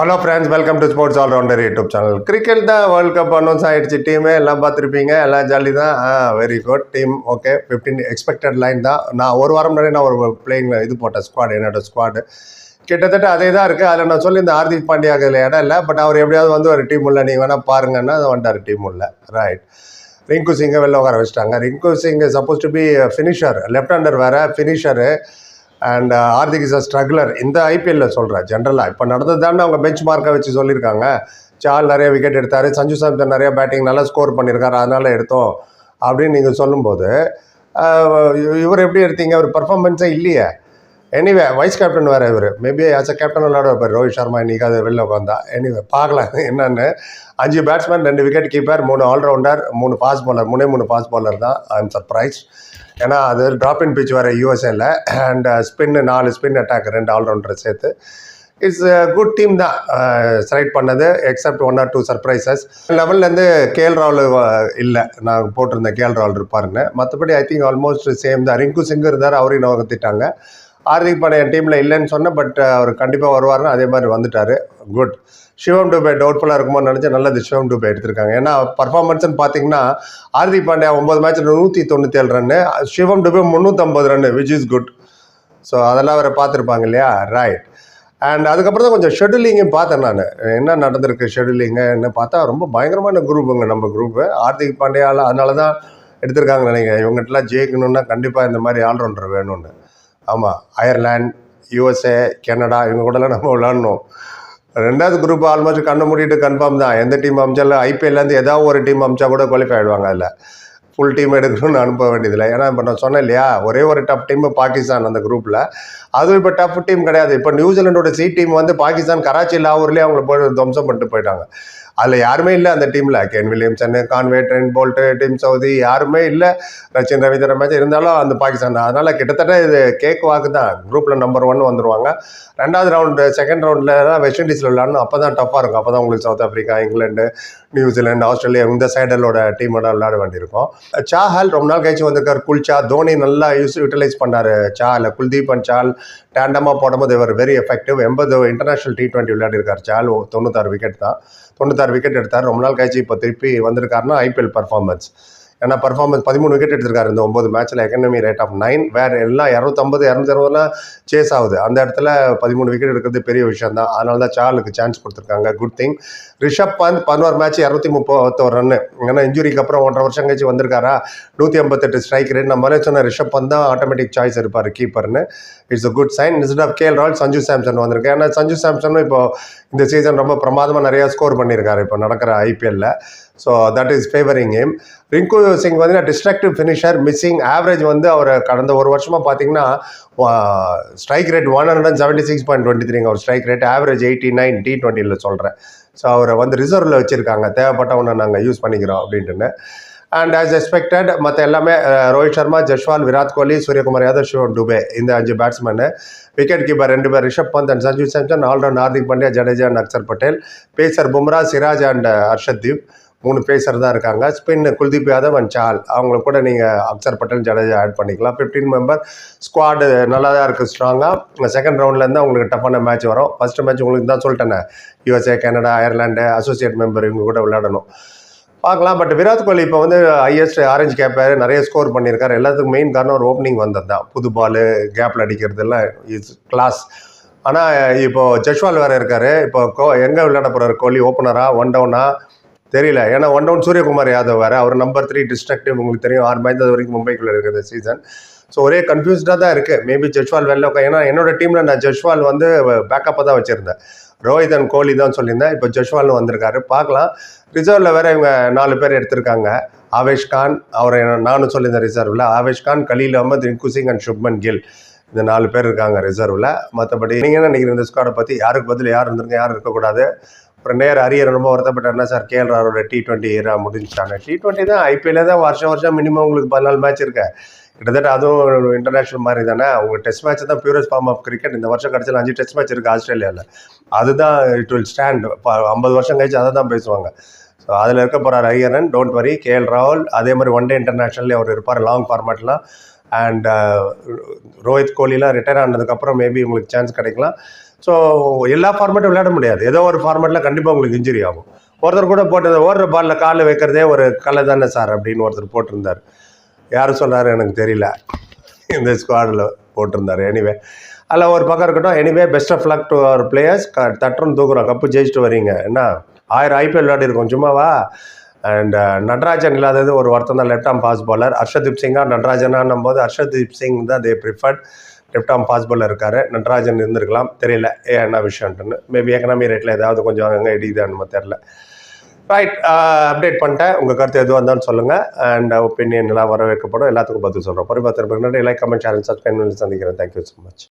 Hello friends welcome to sports allrounder YouTube channel cricket தான் world cup announce ஆயிடுச்சு. டீமே எல்லாம் பார்த்துருப்பீங்க. எல்லாம் ஜாலி தான். ஆ very good team okay fifteen expected line தான். நான் ஒரு வாரம் முன்னாடி நான் ஒரு பிளேயிங் இது போட்டேன் ஸ்குவாட் என்னோட ஸ்குவாடு கிட்டத்தட்ட அதே தான் இருக்குது அதில் நான் சொல்லி இந்த ஹார்திக் பாண்டியா அதில் இடம் இல்லை. பட் அவர் எப்படியாவது வந்து ஒரு டீம் உள்ள நீங்கள் வேணால் பாருங்கன்னா அது வந்துட்டார் டீம் உள்ள. ரைட் ரிங்கு சிங்கை வெளில உட்கார வச்சுட்டாங்க. Rinku Singh suppose to be finisher left hander வேறு finisher and Hardik is a struggler இந்த ஐபிஎல்ல சொல்கிறேன் ஜென்ரலாக இப்போ நடந்தது தானே அவங்க பெஞ்ச் மார்க்கை வச்சு சொல்லியிருக்காங்க. சால் நிறைய விக்கெட் எடுத்தார். சஞ்சு சாம்சன் நிறைய பேட்டிங் நல்லா ஸ்கோர் பண்ணியிருக்காரு. அதனால் எடுத்தோம் அப்படின்னு நீங்கள் சொல்லும்போது இவர் எப்படி எடுத்தீங்க? அவர் பர்ஃபார்மன்ஸே இல்லையே. எனிவே வைஸ் கேப்டன் வேறு இவர். மேபி ஆஸ் அ கேப்டன் விளையாட வைப்பார் ரோஹித் சர்மா இன்னைக்கு அது வெளில உட்காந்தா எனிவே பார்க்கலாம் என்னன்னு. அஞ்சு பேட்ஸ்மேன் ரெண்டு விக்கெட் கீப்பர் மூணு ஆல்ரவுண்டர் மூணு பாஸ் பாலர் மூணே மூணு ஃபாஸ்ட் பாலர் தான். ஐ எம் சர்ப்ரைஸ் ஏன்னா அது ட்ராப் இன் பிச் வேறு யூஎஸ்ஏல அண்ட் ஸ்பின்னு நாலு ஸ்பின் அட்டாக் ரெண்டு ஆல்ரவுண்டர் சேர்த்து. இட்ஸ் குட் டீம் தான் uh, செலக்ட் பண்ணது except one or two surprises லெவல்லேருந்து KL Rahul இல்லை. நான் போட்டிருந்தேன் கேஎல் ராவல் இருப்பாருன்னு. மற்றபடி ஐ திங்க் ஆல்மோஸ்ட் சேம் தான். ரிங்கு சிங் இருந்தார் அவரையும் நோக்கத்திட்டாங்க ஹார்திக் பாண்டியா டீமில் இல்லைன்னு சொன்னேன் பட் uh, அவர் கண்டிப்பாக வருவார்னு அதே மாதிரி வந்துட்டார். குட் சிவம் டூபே டவுட்ஃபுல்லாக இருக்குமோன்னு நினச்சி நல்லது சிவம் டூபே எடுத்திருக்காங்க. ஏன்னா பர்ஃபார்மன்ஸ்னு பார்த்தீங்கன்னா ஹார்திக் பாண்டியா ஒம்பது மேட்ச்சில் நூற்றி தொண்ணூற்றி ரன்னு சிவம் டூபே முந்நூற்றம்பது run which is good so அதெல்லாம் அவரை பார்த்துருப்பாங்க இல்லையா? ரைட் அண்ட் அதுக்கப்புறம் தான் கொஞ்சம் ஷெடியூலிங்கும் பார்த்தேன் நான். என்ன நடந்திருக்கு ஷெடியூலிங்குன்னு பார்த்தா ரொம்ப பயங்கரமான குரூப்புங்க நம்ம குரூப்பு ஹார்திக் பாண்டியாவில் அதனால தான் எடுத்திருக்காங்க நினைக்கிறேன். இவங்ககிட்டலாம் ஜெயிக்கணும்னா கண்டிப்பாக இந்த மாதிரி ஆல்ரவுண்டர் வேணும்னு. ஆமாம் அயர்லாண்ட் யூஎஸ்ஏ கனடா இவங்க கூடலாம் நம்ம விளாடணும். ரெண்டாவது குரூப் ஆல்மோஸ்ட் கண்ணை மூடிட்டு கன்ஃபார்ம் தான். எந்த டீம் அமிச்சாலும் ஐபிஎல்லேருந்து ஏதாவது ஒரு டீம் அமைச்சா கூட குவாலிஃபை ஆகிடுவாங்க அதில். ஃபுல் டீம் எடுக்கணும்னு அனுப்ப வேண்டியதில்லை. ஏன்னா இப்போ நான் சொன்னேன் இல்லையா ஒரே ஒரு டஃப் டீம் பாகிஸ்தான் அந்த குரூப்பில் அதுவும் இப்போ டஃப் டீம் கிடையாது. இப்போ நியூசிலாண்டோட சி டீம் வந்து பாகிஸ்தான் கராச்சி லாகூர்லேயே அவங்கள போய் துவம்சம் பண்ணிட்டு போயிட்டாங்க. அதில் யாருமே இல்லை அந்த டீமில் Ken Williamson Conway Trent Boult Tim Southee யாருமே இல்லை. ரச்சின் ரவீந்திர மேட்ச் இருந்தாலும் அந்த பாகிஸ்தான் அதனால் கிட்டத்தட்ட இது கேக் வாக்கு தான். குரூப்பில் நம்பர் ஒன் வந்துருவாங்க. ரெண்டாவது ரவுண்டு செகண்ட் ரவுண்டில் தான் வெஸ்ட் இண்டீஸில் விளாடணும் அப்போ தான் டஃப்பாக இருக்கும். அப்போ தான் உங்களுக்கு South Africa England New Zealand Australia இந்த சைடலோட டீமோட விளையாட வேண்டியிருக்கும். சாஹால் ரொம்ப நாள் கழிச்சு வந்திருக்கார் குல்ச்சா. தோனி நல்லா யூஸ் யூட்டிலைஸ் பண்ணார் சால் குல்தீப் அண்ட் சால் டேண்டமாக போடும்போது இவர் வெரி எஃபெக்டிவ் எண்பது இன்டர்நேஷனல் டி டுவெண்ட்டி விளையாடிருக்கார் சால் தொண்ணூத்தாறு விக்கெட் தான். தொண்ணூத்தாறு விக்கெட் எடுத்தார். ரொம்ப நாள் கழிச்சு இப்போ திருப்பி வந்திருக்காருன்னா ஐபிஎல் பர்ஃபார்மன்ஸ் ஏன்னா பர்ஃபார்மன்ஸ் பதிமூணு விக்கெட் எடுத்திருக்காரு இந்த ஒம்பது மேட்ச்சில் எக்கனமி ரேட் ஆஃப் நைன் வேறு எல்லாம் இரநூத்தம்பது இரநூத்தி அறுபதுலாம் சேஸ் ஆகுது. அந்த இடத்துல பதிமூணு விக்கெட் எடுக்கிறது பெரிய விஷயம் தான் அதனால தான் சார்லுக்கு சான்ஸ் கொடுத்துருக்காங்க. குட் திங் ரிஷப் பந்த் பதினோரு மேட்ச் இரநூத்தி முப்பத்தோரு ரன்னு ஏன்னா இன்ஜுரிக்கு அப்புறம் ஒன்றரை வருஷம் கழிச்சு வந்திருக்காரா? நூற்றி ஐம்பத்தெட்டு ஸ்ட்ரைக் ரேட் நம்மளே சொன்ன ரிஷப் பந்த் தான் ஆட்டோமேட்டிக் சாய்ஸ் இருப்பார் கீப்பர்னு it's a good sign instead of KL Rahul Sanju Samson வந்திருக்கு ஏன்னா சஞ்சு சாம்சனும் இப்போ இந்த சீசன் ரொம்ப பிரமாதமாக நிறையா ஸ்கோர் பண்ணியிருக்காரு. இப்போ நடக்கிற ஐபிஎல்ல so that is favouring him Rinku Singh வந்து டிஸ்ட்ரக்டிவ் ஃபினிஷர் மிஸ்ஸிங் ஆவரேஜ் வந்து அவர் கடந்த ஒரு வருஷமாக பார்த்தீங்கன்னா strike rate one hundred seventy six point twenty த்ரீங்க அவர் strike rate average eighty nine T டுவெண்ட்டியில் சொல்கிறேன் ஸோ அவரை வந்து ரிசர்வில் வச்சுருக்காங்க. தேவைப்பட்டவனை நாங்கள் யூஸ் பண்ணிக்கிறோம் அப்படின்ட்டுன்னு. அண்ட் ஆஸ் எக்ஸ்பெக்டட் மற்ற எல்லாமே ரோஹித் சர்மா ஜஸ்வால் விராட் கோலி சூரியகுமார் யாதவ் ஷிவன் டுபே இந்த அஞ்சு பேட்ஸ்மேனு விக்கெட் கீப்பர் ரெண்டு பேர் Rishabh Pant and Sanju Samson allround Hardik Pandya Jadeja and Axar Patel. Pacer Bumrah Siraj and Arshdeep. மூணு பேசர் இருக்காங்க. ஸ்பின் குல்தீப் யாதவ் அண்ட் சால். அவங்க கூட நீங்கள் அக்சர் பட்டேல் ஜடேஜா ஆட் பண்ணிக்கலாம். ஃபிஃப்டீன் மெம்பர் ஸ்குவாடு நல்லா தான் இருக்குது ஸ்ட்ராங்காக செகண்ட் ரவுண்ட்லேருந்து உங்களுக்கு டஃப்பான மேட்ச் வரும். ஃபஸ்ட்டு மேட்ச் உங்களுக்கு தான் சொல்லிட்டேனே. USA Canada Ireland associate member இவங்க கூட விளையாடணும். பார்க்கலாம். பட் விராட் கோலி இப்போ வந்து ஹையஸ்ட் ஆரஞ்சு கேப்பார். நிறைய ஸ்கோர் பண்ணியிருக்காரு. எல்லாத்துக்கும் மெயின் காரணம் ஒரு ஓப்பனிங் வந்தது தான். புது பால் கேப்பில் அடிக்கிறது எல்லாம் இஸ் கிளாஸ் ஆனால் இப்போது ஜஷ்வால் வேறு இருக்கார். இப்போ கோ எங்கே விளையாட போகிறார் கோலி ஓப்பனராக ஒன் டவுனாக தெரியல. ஏன்னா ஒன் டவுன் சூரியகுமார் யாதவ் வேறு. அவர் நம்பர் த்ரீ டிஸ்ட்ரக்டிவ் உங்களுக்கு தெரியும். ஆறு மேட்ச் வரைக்கும் மும்பைக்குள்ளே இருக்குது சீசன் ஸோ ஒரே கன்ஃபியூஸ்டாக தான் இருக்குது மேபி ஜெஷ்வால் வெளில உட்கா ஏன்னா என்னோட டீமில் நான் ஜெஷ்வால் வந்து பேக்கப்பாக தான் வச்சுருந்தேன். ரோஹித் அண்ட் கோலி தான் சொல்லியிருந்தேன். இப்போ ஜெஷ்வால் வந்திருக்காரு. பார்க்கலாம். ரிசர்வில் வேறு இவங்க நாலு பேர் எடுத்திருக்காங்க. ஆவேஷ் கான் அவரை நானும் சொல்லியிருந்தேன் ரிசர்வில் ஆவேஷ் கான் கலீல் அஹமத் ரிங்கு சிங் அண்ட் சுப்மன் கில். இந்த நாலு பேர் இருக்காங்க ரிசர்வில் மற்றபடி நீங்கள் என்ன நினைக்கிறீங்க இந்த ஸ்குவாடை பற்றி யாருக்கு பதில்? யார் இருந்திருக்க? யார் இருக்கக்கூடாது? அப்புறம் நேர் அரியர் ரொம்ப வருத்தப்பட்டார்னா சார் கேஎல் ராவோட டி டுவெண்ட்டி ஏரா முடிஞ்சாங்க டி டுவெண்ட்டி தான் ஐபிஎல்ல தான் வருஷம் வருஷம் மினிமம் உங்களுக்கு பதினாலு மேட்ச் இருக்கு. கிட்டத்தட்ட அதுவும் இன்டர்நேஷ்னல் மாதிரி தானே. அவங்க டெஸ்ட் மேட்ச் தான் பியூரஸ்ட் ஃபார்ம் ஆஃப் கிரிக்கெட் இந்த வருஷம் கடைசியில் அஞ்சு டெஸ்ட் மேட்ச் இருக்குது ஆஸ்திரேலியாவில் அதுதான் இட் வில் ஸ்டாண்ட் ஐம்பது வருஷம் கழிச்சு அதை தான் பேசுவாங்க. ஸோ அதில் இருக்க போகிறார் ஐயரன். டோன்ட் வரி கேஎல் ராகுல். அதே மாதிரி ஒன் டே இன்டர்நேஷனல்லே அவர் இருப்பார் லாங் ஃபார்மேட்லாம் அண்ட் ரோஹித் கோலிலாம் ரிட்டையர் ஆனதுக்கப்புறம் மேபி உங்களுக்கு சான்ஸ் கிடைக்கலாம். ஸோ எல்லா ஃபார்மேட்டும் விளையாட முடியாது. ஏதோ ஒரு ஃபார்மேட்டில் கண்டிப்பாக உங்களுக்கு இன்ஜுரி ஆகும். ஒருத்தர் கூட போட்டு ஓடுற பாலில் காலில் வைக்கிறதே ஒரு கலை தானே சார் அப்படின்னு ஒருத்தர் போட்டிருந்தார். யார் சொன்னார் எனக்கு தெரியல. இந்த ஸ்குவாடில் போட்டிருந்தார். எனிவே அதில் ஒரு பக்கம் இருக்கட்டும். Anyway best of luck to our players க தட்டுறோம் தூக்குறோம். கப்பு ஜெயிச்சுட்டு வரீங்க. என்ன? ஆயிரம் ஐபிஎல் விளையாடி இருக்கோம் சும்மாவா? அண்ட் நடராஜன் இல்லாதது ஒரு வருத்தம் தான். லெஃப்ட் ஆம் ஃபாஸ்ட் பாலர் ஹர்ஷதீப் சிங்கா நடராஜனான்னும் போது ஹர்ஷதீப் சிங் தான் the preferred left arm fast bowler இருக்காரு. நடராஜன் இருந்திருக்கலாம். தெரியல. ஏன் என்ன விஷயம்ட்டுன்னு மேபி எக்கனாமி ரேட்டில் ஏதாவது கொஞ்சம் அங்கே இடிக்குதான்னு நம்ம தெரில ரைட் அப்டேட் பண்ணிட்டேன். உங்கள் கருத்து எதுவாக இருந்தாலும் சொல்லுங்கள் அண்ட் ஒப்பீனியன் எல்லாம் வரவேற்கப்படும். எல்லாத்துக்கும் பதில் சொல்கிறோம் பரிபாத்திரம் லைக் கமெண்ட் சேனல் சப்ஸ்கிரைப் பண்ணி சந்திக்கிறேன். Thank you so much